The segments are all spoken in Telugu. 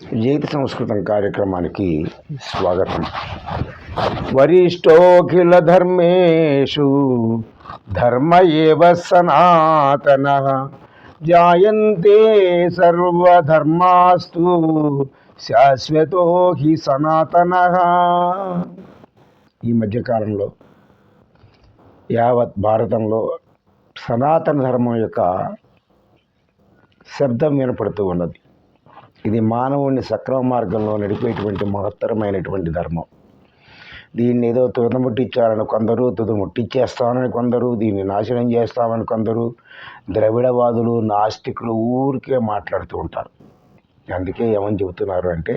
జీవిత సంస్కృతం కార్యక్రమానికి స్వాగతం. వరిష్టోఖిల ధర్మేషు ధర్మ ఏవ సనాతన జాయంతే సర్వధర్మాస్తు శాశ్వతో హి సనాతన. ఈ మధ్యకాలంలో యావత్ భారతంలో సనాతన ధర్మం యొక్క శబ్దం వినపడుతూ ఉన్నది. ఇది మానవుడిని సక్రమ మార్గంలో నడిపేటువంటి మహత్తరమైనటువంటి ధర్మం. దీన్ని ఏదో తుదముట్టించాలని కొందరు తుదముట్టించేస్తామని కొందరు దీన్ని నాశనం చేస్తామని కొందరు ద్రవిడవాదులు నాస్తికులు ఊరికే మాట్లాడుతూ ఉంటారు. అందుకే ఏమని చెబుతున్నారు అంటే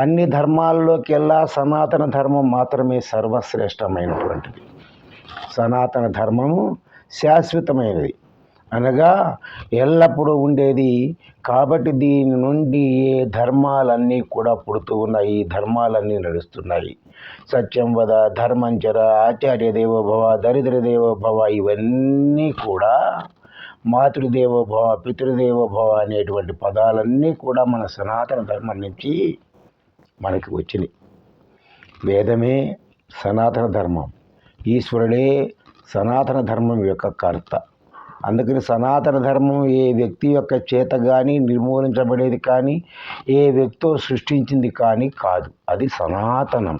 అన్ని ధర్మాల్లోకెల్లా సనాతన ధర్మం మాత్రమే సర్వశ్రేష్టమైనటువంటిది. సనాతన ధర్మము శాశ్వతమైనది. అనగా ఎల్లప్పుడూ ఉండేది. కాబట్టి దీని నుండి ఏ ధర్మాలన్నీ కూడా పుడుతూ ఉన్నాయి. ధర్మాలన్నీ నడుస్తున్నాయి. సత్యం వద ధర్మంచర ఆచార్య దేవోభవ దరిద్ర దేవోభవ ఇవన్నీ కూడా మాతృదేవోభవ పితృదేవోభవ అనేటువంటి పదాలన్నీ కూడా మన సనాతన ధర్మం నుంచి మనకి వచ్చినాయి. వేదమే సనాతన ధర్మం. ఈశ్వరుడే సనాతన ధర్మం యొక్క కర్త. అందుకని సనాతన ధర్మం ఏ వ్యక్తి యొక్క చేత కానీ నిర్మూలించబడేది కానీ ఏ వ్యక్తో సృష్టించింది కానీ కాదు. అది సనాతనం.